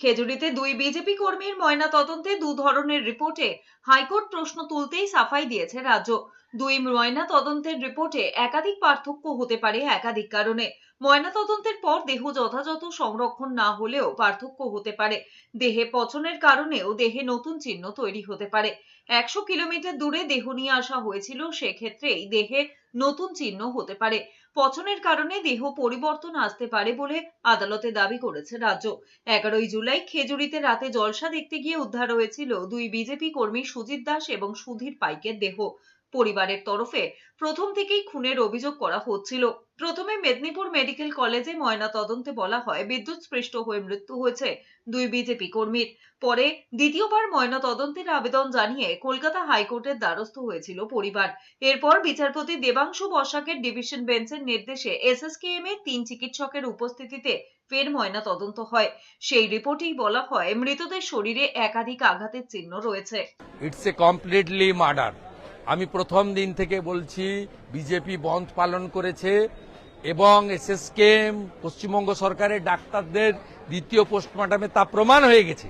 খেজুরিতে দুই বিজেপি কর্মীর ময়না তদন্তে দু ধরনের রিপোর্টে হাইকোর্ট প্রশ্ন তুলতেই সাফাই দিয়েছে রাজ্য। দুই ময়না তদন্তের রিপোর্টে একাধিক পার্থক্য হতে পারে একাধিক কারণে। ময়না তদন্তের পর দেহ যথাযথ সংরক্ষণ না হলেও পার্থক্য হতে পারে। দেহে পচনের কারণেও দেহে নতুন চিহ্ন তৈরি হতে পারে। একশো কিলোমিটার দূরে দেহ নিয়ে আসা হয়েছিল, সেক্ষেত্রেই দেহে নতুন চিহ্ন হতে পারে। পচনের কারণে দেহ পরিবর্তন আসতে পারে বলে আদালতে দাবি করেছে রাজ্য। এগারোই জুলাই খেজুরিতে রাতে জলসা দেখতে গিয়ে উদ্ধার হয়েছিল দুই বিজেপি কর্মী সুজিত দাস এবং সুধীর পাইকের দেহ। পরিবারের তরফে প্রথম থেকেই খুনের অভিযোগ করা হচ্ছিল। প্রথমে মেদিনীপুর মেডিকেল কলেজে ময়না তদন্তে বলা হয়, বিদ্যুৎ স্পৃষ্ট হয়ে মৃত্যু হয়েছে দুই বিজেপি কর্মীর। পরে দ্বিতীয়বার ময়না তদন্তের আবেদন জানিয়ে কলকাতা হাইকোর্টের দ্বারস্থ হয়েছিল পরিবার। এরপর বিচারপতি দেবাংশু বসাকের ডিভিশন বেঞ্চের নির্দেশে এসএসকেএম এর তিন চিকিৎসকের উপস্থিতিতে ফের ময়না তদন্ত হয়। সেই রিপোর্টেই বলা হয়, মৃতদের শরীরে একাধিক আঘাতের চিহ্ন রয়েছে। ইটস এ কমপ্লিটলি মার্ডার আমি প্রথম দিন থেকে বলছি, বিজেপি বন্ধ পালন করেছে এবং এসএসকেএম, পশ্চিমবঙ্গ সরকারের ডাক্তারদের দ্বিতীয় পোস্টমর্টমে তা প্রমাণ হয়ে গেছে।